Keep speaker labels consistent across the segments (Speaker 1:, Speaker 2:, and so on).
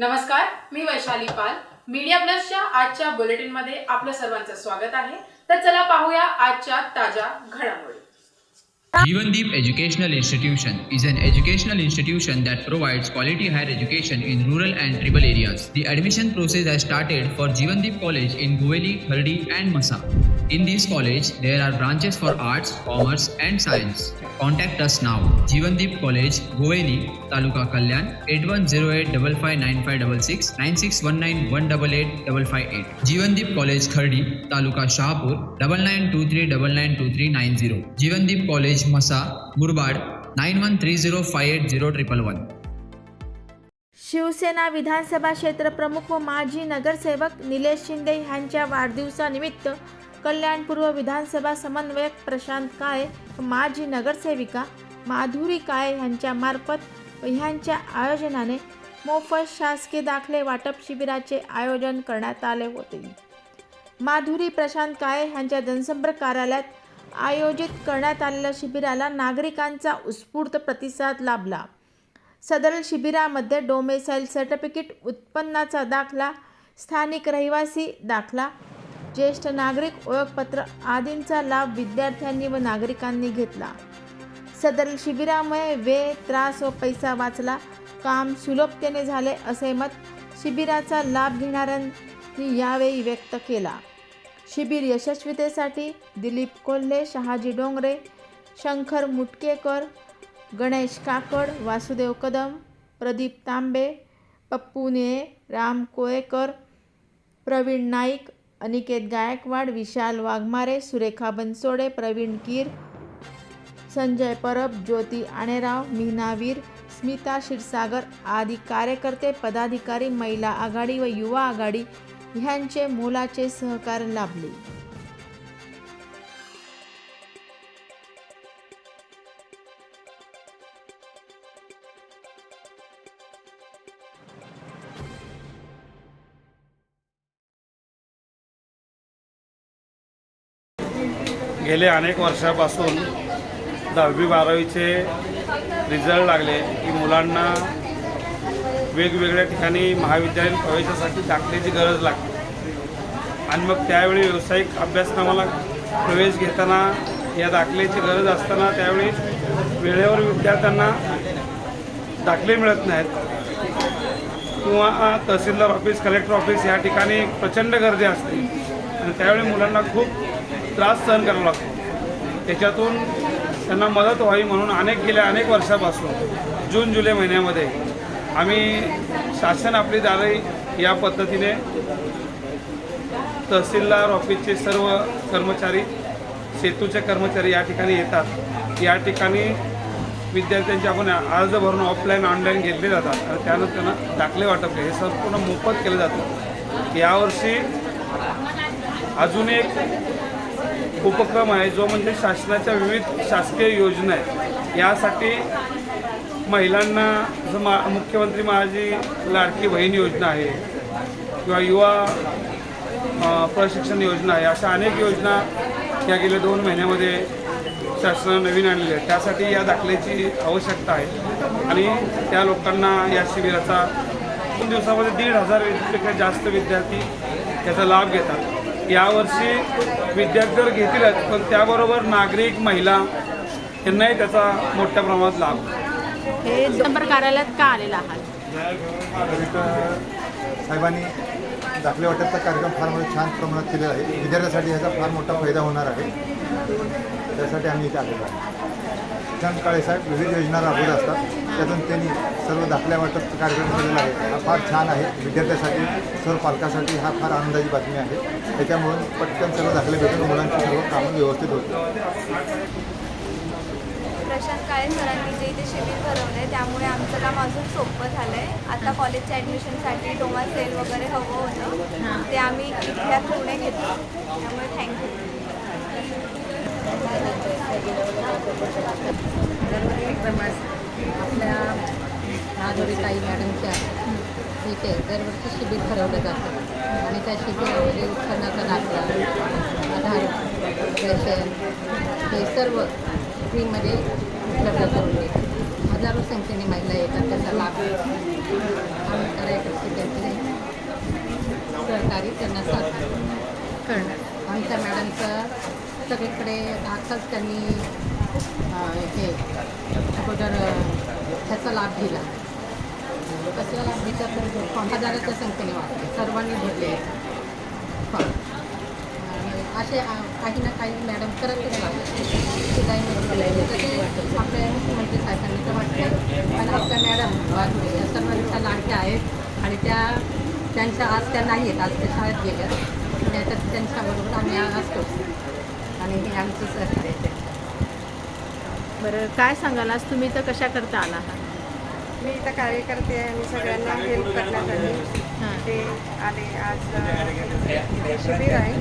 Speaker 1: नमस्कार मी वैशाली पाल मीडिया प्लसच्या आजच्या बुलेटिनमध्ये आपलं सर्वांचं स्वागत आहे तर चला पाहूया आजच्या ताज्या घडामोडी
Speaker 2: Jivandeep Educational Institution is an educational institution that provides quality higher education in rural and tribal areas. The admission process has started for Jivandeep College in Guweli, Khardi and Masa. In this college, there are branches for arts, commerce and science. Contact us now. Jivandeep College, Guweli, Taluka Kalyan, 8108559566 Jivandeep College, Khardi, Taluka Shahpur, 9923992390. Jivandeep College, Masa, Murbad, 9130580111.
Speaker 3: Shiv Sena Vidhan Sabha क्षेत्र प्रमुख व माजी नगरसेवक निलेश शिंदे यांच्या वाढदिवसानिमित्त कल्याणपूर्व विधानसभा समन्वयक प्रशांत काळे माजी नगरसेविका माधुरी काळे यांच्यामार्फत ह्यांच्या आयोजनाने मोफत शासकीय दाखले वाटप शिबिराचे आयोजन करण्यात आले होते. माधुरी प्रशांत काळे यांच्या जनसंपर्क कार्यालयात आयोजित करण्यात आलेल्या शिबिराला नागरिकांचा उत्स्फूर्त प्रतिसाद लाभला. सदर शिबिरामध्ये डोमेसाईल सर्टिफिकेट उत्पन्नाचा दाखला स्थानिक रहिवासी दाखला ज्येष्ठ नागरिक ओळखपत्र आदींचा लाभ विद्यार्थ्यांनी व नागरिकांनी घेतला. सदर शिबिरामुळे वेळ त्रास व पैसा वाचला. काम सुलभतेने झाले असे मत शिबिराचा लाभ घेणाऱ्यांनी यावेळी व्यक्त केला. शिबिर यशस्वीतेसाठी दिलीप कोल्हे शहाजी डोंगरे शंकर मुटकेकर गणेश काकड वासुदेव कदम प्रदीप तांबे पप्पू निळे राम कोळेकर प्रवीण नाईक अनिकेत गायकवाड विशाल वाघमारे सुरेखा बनसोडे प्रवीण कीर संजय परब ज्योती आणेराव मीनावीर स्मिता क्षीरसागर आदी कार्यकर्ते पदाधिकारी महिला आघाडी व युवा आघाडी ह्यांचे मोलाचे सहकार लाभले.
Speaker 4: गेले अनेक वर्षापासून दहावी बारावीचे रिझल्ट लागले की मुलांना वेगवेगळ्या ठिकाणी महाविद्यालयीन प्रवेशासाठी दाखल्याची गरज लागते. आणि मग त्यावेळी व्यावसायिक अभ्यासक्रमाला प्रवेश घेताना या दाखल्याची गरज असताना त्यावेळी वेळेवर विद्यार्थ्यांना दाखले मिळत नाहीत. किंवा तहसीलदार ऑफिस कलेक्टर ऑफिस या ठिकाणी प्रचंड गर्दी असते. आणि त्यावेळी मुलांना खूप त्रास सहन करावा लागतो. त्याच्यातून त्यांना मदत व्हावी म्हणून अनेक गेल्या अनेक वर्षापासून जून जुलै महिन्यामध्ये आम्ही शासन आपली दारे या पद्धतीने तहसीलदार ऑफिसचे सर्व कर्मचारी सेतूचे कर्मचारी या ठिकाणी येतात. या ठिकाणी विद्यार्थ्यांचे आपण अर्ज भरून ऑफलाईन ऑनलाईन घेतले जातात आणि त्यानंतर त्यांना दाखले वाटप हे संपूर्ण मोफत केलं जातं. यावर्षी अजून एक उपक्रम आहे जो म्हणजे शासनाच्या विविध शासकीय योजना आहेत. यासाठी महिलांना जसं मा मुख्यमंत्री माझी लाडकी बहीण योजना आहे किंवा युवा प्रशिक्षण योजना आहे अशा अनेक योजना या गेल्या दोन महिन्यामध्ये शासनानं नवीन आणलेल्या आहेत. त्यासाठी या दाखल्याची आवश्यकता आहे. आणि त्या लोकांना या शिबिराचा दोन दिवसामध्ये दीड हजारपेक्षा जास्त विद्यार्थी त्याचा लाभ घेतात. यावर्षी विद्यार्थी तर घेतीलच पण त्याबरोबर नागरिक महिला यांनाही त्याचा मोठ्या प्रमाणात लाभ.
Speaker 3: हे जनसंपर्क कार्यालयात का आलेला आहात
Speaker 5: साहेबांनी दाखले वाटपचा कार्यक्रम फार मोठा छान प्रमाणात केलेला आहे. विद्यार्थ्यांसाठी ह्याचा फार मोठा फायदा होणार आहे. त्यासाठी आम्ही इथे आलेलो आहे चंद काळे साहेब विविध योजना राबवत असतात. त्यातून त्यांनी सर्व दाखल्या वाटप कार्यक्रम केलेला आहे. हा फार छान आहे. विद्यार्थ्यासाठी सर्व पालकासाठी हा फार आनंदाची बातमी आहे. त्याच्यामुळे पटकन सर्व दाखले भेटून मुलांची सर्व कामं व्यवस्थित होते
Speaker 6: प्रशांत काळे सरांनी जे इथे शिबिर भरवलं आहे त्यामुळे आमचं काम अजून सोपं झालं आहे आता कॉलेजच्या ॲडमिशनसाठी डोमा सेल वगैरे हवं होतं. ते आम्ही इथल्या पुणे घेतो. त्यामुळे थँक्यू
Speaker 7: दरवर्षीप्रमाणे आपल्या माधुरीताई मॅडमच्या इथे दरवर्षी शिबिर भरवलं जातं आणि त्या शिबिरामध्ये उत्पन्नाचा दाखला आधार रेशन हे सर्व फ्रीमध्ये उपलब्ध करून देतात हजारो संख्येने महिला येतात त्याचा लाभ आम्ही त्यांचे सहकारी त्यांना सहकार्य सगळीकडे आताच त्यांनी हे अगोदर ह्याचा लाभ दिला. कसला लाभ दिला तर हजाराच्या संख्येने वाटते सर्वांनी भरले. फॉर्म. आणि असे काही ना काही मॅडम करत शिलाई तसे आपल्या मुख्यमंत्री साहेबांनी तर वाटतं. पण आपल्या मॅडम या सर्वांच्या लाडक्या आहेत. आणि त्या त्यांच्या आज त्या नाही आहेत. आज त्या शाळेत गेल्या. त्याच्यात त्यांच्याबरोबर आम्ही असतो. आणि हे आमचं सहकार्य आहे
Speaker 3: बरं काय सांगाल आज तुम्ही तर कशा करता आला? आहात
Speaker 8: मी इथं कार्यकर्ते आहे आणि सगळ्यांना हेल्प करण्यासाठी
Speaker 3: हां.
Speaker 8: ते आले आज इथे शिबिर आहे.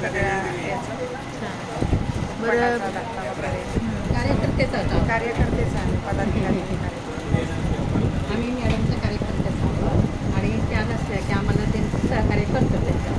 Speaker 8: सगळ्या याचं.
Speaker 3: हां. बरं.
Speaker 7: कार्यकर्तेच
Speaker 8: कार्यकर्तेच आहे पदाधिकारी.
Speaker 7: आम्ही मॅडमच्या कार्यकर्तेच आहोत आणि त्या नसल्या की आम्हाला त्यांचं सहकार्य करतो त्यांच्या